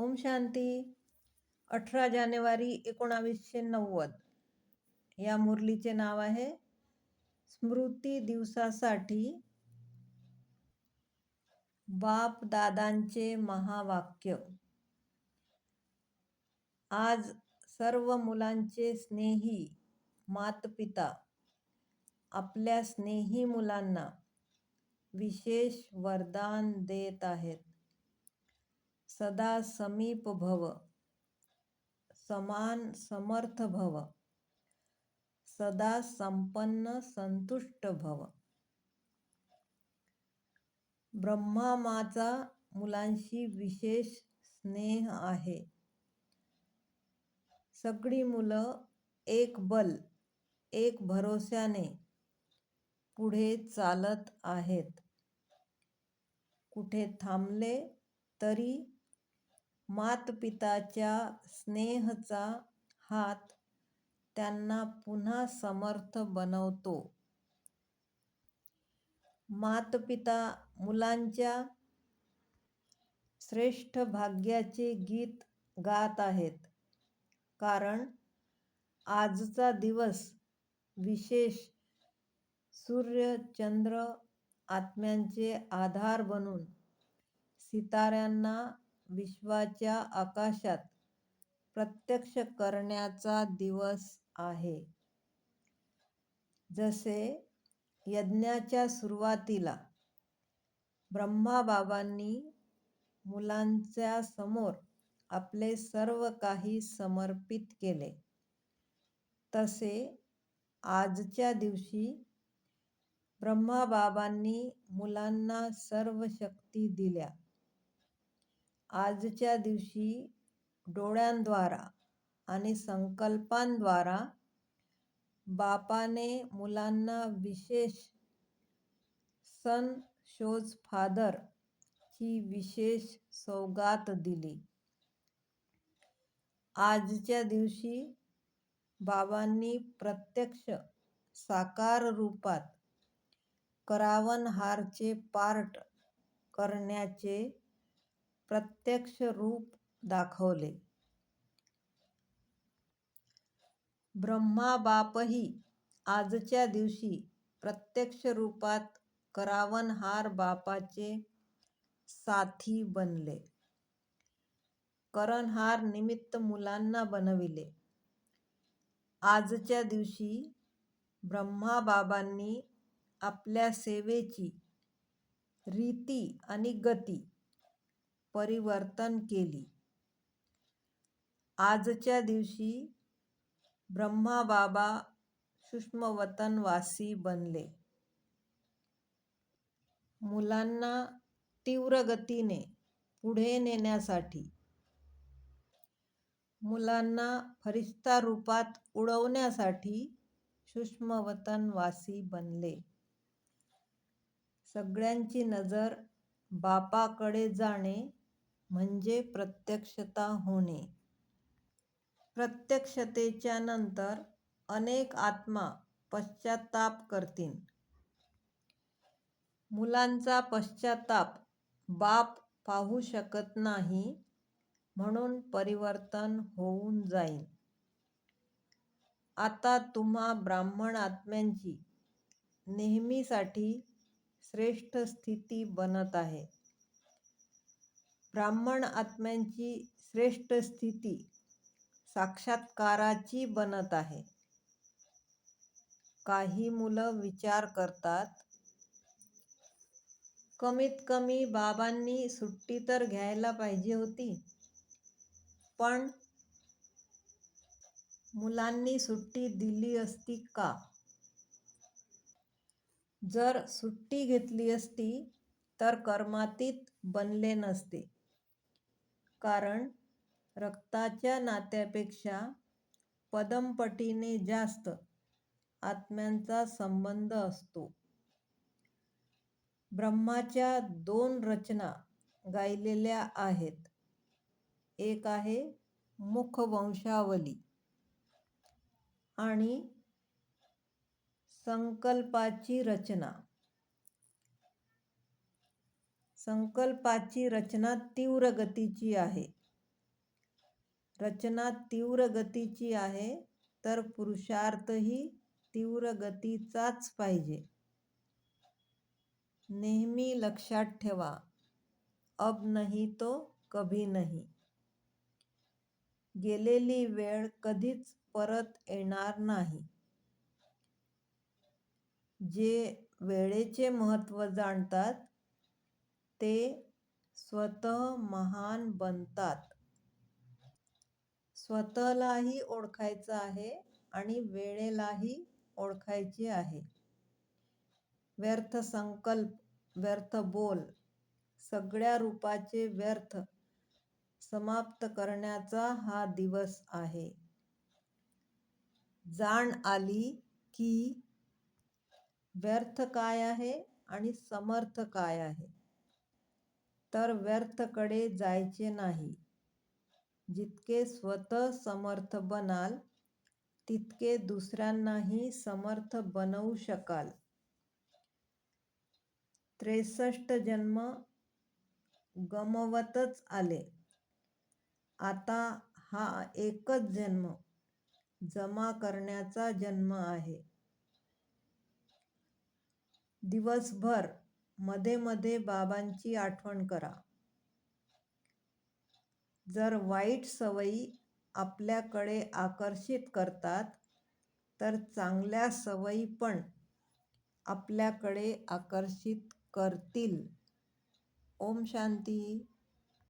ओम शांती. अठरा जानेवारी एकोणावीसशे नव्वद. या मुरलीचे नाव आहे स्मृती दिवसासाठी बाप दादांचे महावाक्य. आज सर्व मुलांचे स्नेही मातपिता आपल्या स्नेही मुलांना विशेष वरदान देत आहेत. सदा समीप भव समान समर्थ भव सदा संपन्न संतुष्ट भव. ब्रह्मामाचा मुलांशी विशेष स्नेह आहे. सगळी मुलं एक बल एक भरोस्याने पुढे चालत आहेत. कुठे थांबले तरी मातपिताच्या स्नेहचा हात त्यांना पुन्हा समर्थ बनवतो. मातपिता मुलांच्या श्रेष्ठ भाग्याचे गीत गात आहेत. कारण आजचा दिवस विशेष सूर्य चंद्र आत्म्यांचे आधार बनून सिताऱ्यांना विश्वाच्या आकाशात प्रत्यक्ष करण्याचा दिवस आहे. जसे यज्ञाच्या सुरुवातीला ब्रह्माबाबांनी मुलांच्या समोर आपले सर्व काही समर्पित केले तसे आजच्या दिवशी ब्रह्माबाबांनी मुलांना सर्व शक्ती दिल्या. आजच्या दिवशी डोळ्यांद्वारा आणि संकल्पांद्वारा बापाने मुलांना विशेष सन शोज फादर ही विशेष सौगात दिली. आजच्या दिवशी बाबांनी प्रत्यक्ष साकार रूपात करावनहारचे पार्ट करण्याचे प्रत्यक्ष रूप दाखवले. ब्रह्माबापही आजच्या दिवशी प्रत्यक्ष रूपात करावनहार बापाचे साथी बनले. करणहार निमित्त मुलांना बनविले. आजच्या दिवशी ब्रह्माबाबांनी आपल्या सेवेची रीती आणि गती परिवर्तन केली. आजच्या दिवशी ब्रह्माबाबा सूक्ष्मवतनवासी बनले. मुलांना तीव्र गतीने पुढे नेण्यासाठी मुलांना फरिश्ता रूपात उडवण्यासाठी सूक्ष्मवतनवासी बनले. सगळ्यांची नजर बापाकडे जाणे म्हणजे प्रत्यक्षता होणे. प्रत्यक्षतेच्या नंतर अनेक आत्मा पश्चाताप करतील. मुलांचा पश्चाताप बाप पाहू शकत नाही म्हणून परिवर्तन होऊन जाईल. आता तुम्हा ब्राह्मण आत्म्यांची नेहमीसाठी श्रेष्ठ स्थिती बनत आहे. ब्राह्मण आत्म्यांची श्रेष्ठ स्थिती साक्षात्काराची बनत आहे. काही मुलं विचार करतात कमीत कमी बाबांनी सुट्टी तर घ्यायला पाहिजे होती पण मुलांनी सुट्टी दिली असती का? जर सुट्टी घेतली असती तर कर्मातीत बनले नसते. कारण रक्ताच्या नात्यापेक्षा पदमपटीने जास्त आत्म्यांचा संबंध असतो. ब्रह्माच्या दोन रचना गायलेल्या आहेत. एक आहे मुखवंशावली आणि संकल्पाची रचना. संकल्पाची रचना तीव्र गतीची आहे. रचना तीव्र गतीची आहे तर पुरुषार्थही तीव्र गतीचाच पाहिजे. नेहमी लक्षात ठेवा अब नहीं तो कभी नहीं. गेलेली वेळ कधीच परत येणार नाही. जे वेळेचे महत्त्व जाणतात ते स्वतः महान बनतात. स्वतःलाही ओळखायचं आहे आणि वेळेलाही ओळखायचे आहे. व्यर्थ संकल्प व्यर्थ बोल सगळ्या रूपाचे व्यर्थ समाप्त करण्याचा हा दिवस आहे. जाण आली की व्यर्थ काय आहे आणि समर्थ काय आहे? तर व्यर्थकडे जायचे नाही. जितके स्वतः समर्थ बनाल तितके दुसऱ्यांनाही समर्थ बनवू शकाल. त्रेसष्ट जन्म गमवतच आले. आता हा एकच जन्म जमा करण्याचा जन्म आहे. दिवसभर मध्ये मध्ये बाबांची आठवण करा. जर वाईट सवयी आपल्याकडे आकर्षित करतात तर चांगल्या सवयी पण आपल्याकडे आकर्षित करतील. ओम शांती.